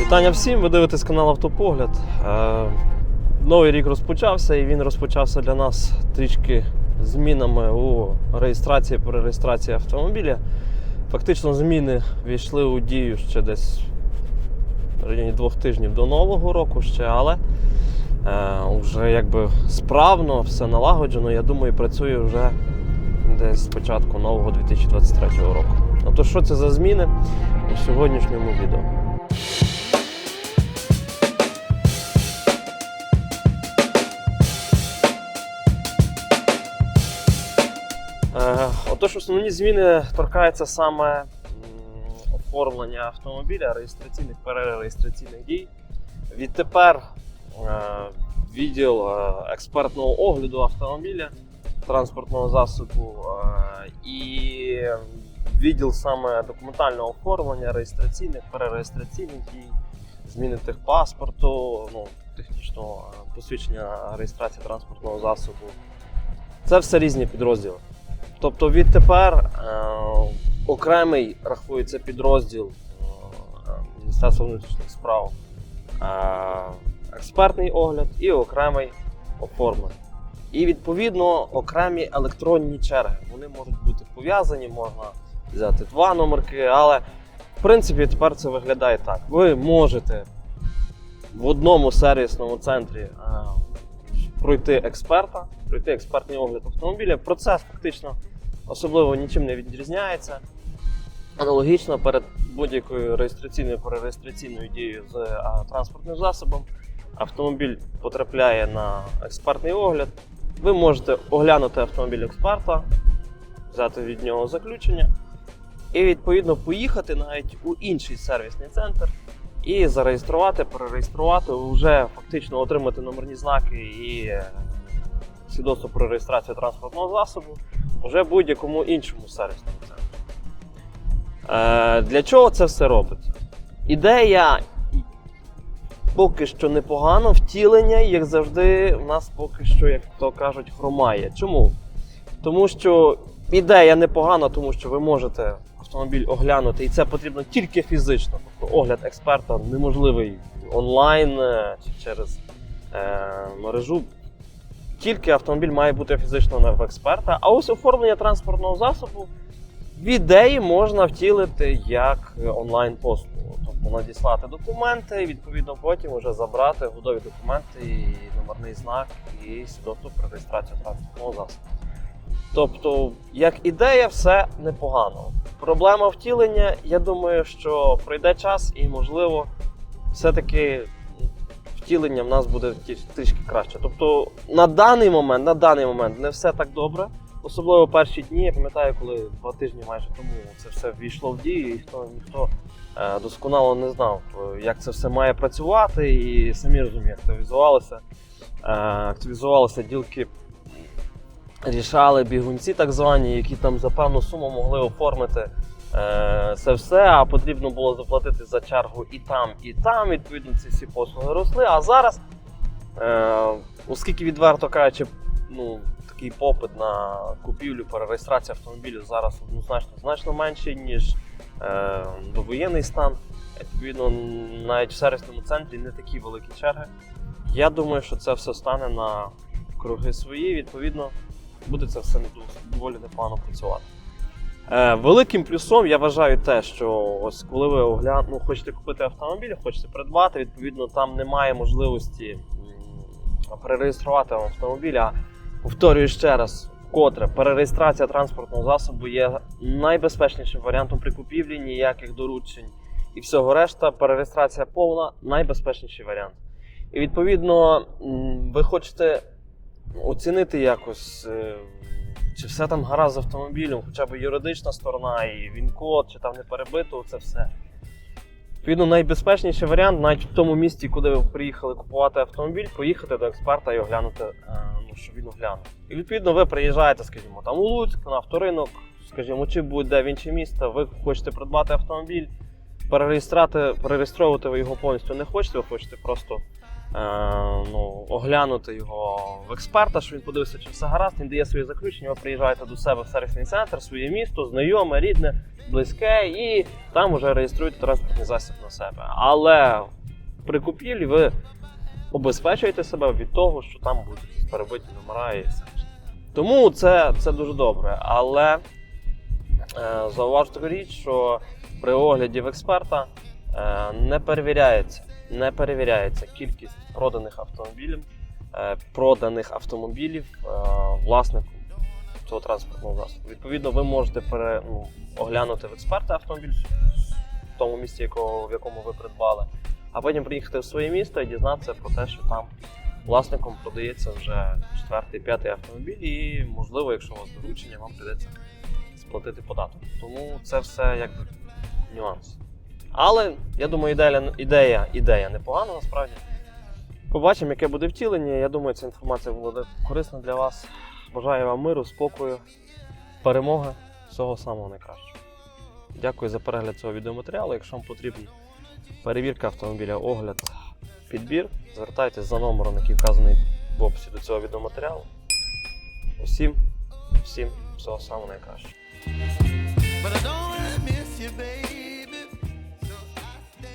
Вітання всім, ви дивитесь канал Автопогляд. Е, Новий рік розпочався і він розпочався для нас трішки змінами у реєстрації перереєстрації автомобіля. Фактично зміни війшли у дію ще десь в районі двох тижнів до Нового року ще, але е, вже якби справно все налагоджено. Я думаю, працює вже десь з початку нового 2023 року. Ну то що це за зміни у сьогоднішньому відео? Е, Отож, основні зміни торкаються саме оформлення автомобіля, реєстраційних перереєстраційних дій. Відтепер е, відділ е, експертного огляду автомобіля, транспортного засобу і відділ саме документального оформлення, реєстраційних, перереєстраційних дій, зміни техпаспорту, ну, технічного е, посвідчення реєстрації транспортного засобу. Це все різні підрозділи. Тобто відтепер е, окремий рахується підрозділ е, Міністерства внутрішніх справ, е, експертний огляд і окремий оформлений. І відповідно окремі електронні черги. Вони можуть бути пов'язані, можна взяти два номерки, але в принципі тепер це виглядає так. Ви можете в одному сервісному центрі е, пройти експерта, пройти експертний огляд автомобіля. Процес фактично особливо нічим не відрізняється. Аналогічно перед будь-якою реєстраційною перереєстраційною дією з а, транспортним засобом автомобіль потрапляє на експертний огляд. Ви можете оглянути автомобіль експерта, взяти від нього заключення і відповідно поїхати навіть у інший сервісний центр і зареєструвати, перереєструвати, вже фактично отримати номерні знаки і е, свідоцтво про реєстрацію транспортного засобу вже будь-якому іншому сервісному центрі. Е, для чого це все робиться? Ідея поки що непогано, втілення, як завжди, в нас поки що, як то кажуть, хромає. Чому? Тому що ідея непогана, тому що ви можете автомобіль оглянути, і це потрібно тільки фізично. Тобто огляд експерта неможливий онлайн е, чи через е, мережу. Тільки автомобіль має бути фізично в експерта. А ось оформлення транспортного засобу в ідеї можна втілити як онлайн-послугу. Тобто надіслати документи, і відповідно потім вже забрати готові документи, і номерний знак, і свідоцтво про реєстрацію транспортного засобу. Тобто, як ідея, все непогано. Проблема втілення, я думаю, що пройде час і, можливо, все-таки втілення в нас буде трішки краще. Тобто, на даний момент, на даний момент не все так добре. Особливо перші дні, я пам'ятаю, коли два тижні майже тому це все ввійшло в дію, і ніхто, ніхто е, досконало не знав, е, як це все має працювати, і самі розумієте, активізувалися, е, активізувалися ділки рішали бігунці, так звані, які там за певну суму могли оформити е, це все, а потрібно було заплатити за чергу і там, і там. Відповідно, ці всі послуги росли. А зараз, е, оскільки відверто кажучи, ну, такий попит на купівлю, перереєстрацію автомобілів зараз однозначно значно менший, ніж е, довоєнний стан. Відповідно, навіть в сервісному центрі не такі великі черги. Я думаю, що це все стане на круги свої. Відповідно, буде це все доволі непогано працювати. Е, великим плюсом я вважаю те, що ось коли ви оглян... ну, хочете купити автомобіль, хочете придбати, відповідно, там немає можливості перереєструвати автомобіль. А повторюю ще раз, вкотре, перереєстрація транспортного засобу є найбезпечнішим варіантом при купівлі, ніяких доручень і всього решта. Перереєстрація повна найбезпечніший варіант. І відповідно, ви хочете оцінити якось, е, чи все там гаразд з автомобілем, хоча б юридична сторона, і він-код, чи там не перебито це все. Відповідно, найбезпечніший варіант, навіть в тому місці, куди ви приїхали купувати автомобіль, поїхати до експерта і оглянути, е, ну, що він оглянув. І відповідно ви приїжджаєте, скажімо, там у Луцьк, на авторинок, скажімо, чи будь-де в інше місто, ви хочете придбати автомобіль, перереєструвати, перереєстровувати ви його повністю не хочете, ви хочете просто ну, оглянути його в експерта, що він подивився, чи все гаразд, він дає свої заключення, ви приїжджаєте до себе в сервісний центр, своє місто, знайоме, рідне, близьке, і там вже реєструєте транспортний засіб на себе. Але при купівлі ви обезпечуєте себе від того, що там будуть перебиті номера і все. Тому це, це дуже добре. Але е, зауважу річ, що при огляді в експерта е, не перевіряється, не перевіряється кількість проданих автомобілів, е, проданих автомобілів е, власнику цього транспортного засобу. Відповідно, ви можете пере, ну, оглянути в експерта автомобіль в тому місці, якого, в якому ви придбали, а потім приїхати в своє місто і дізнатися про те, що там власником продається вже четвертий, п'ятий автомобіль, і можливо, якщо у вас доручення, вам прийдеться сплатити податок. Тому це все якби нюанс. Але я думаю, ідея, ідея, ідея непогана насправді. Побачимо, яке буде втілення. Я думаю, ця інформація буде корисна для вас. Бажаю вам миру, спокою, перемоги, всього самого найкращого. Дякую за перегляд цього відеоматеріалу. Якщо вам потрібна перевірка автомобіля, огляд, підбір, звертайтесь за номером, який вказаний в описі до цього відеоматеріалу. Усім, всім всього самого найкращого.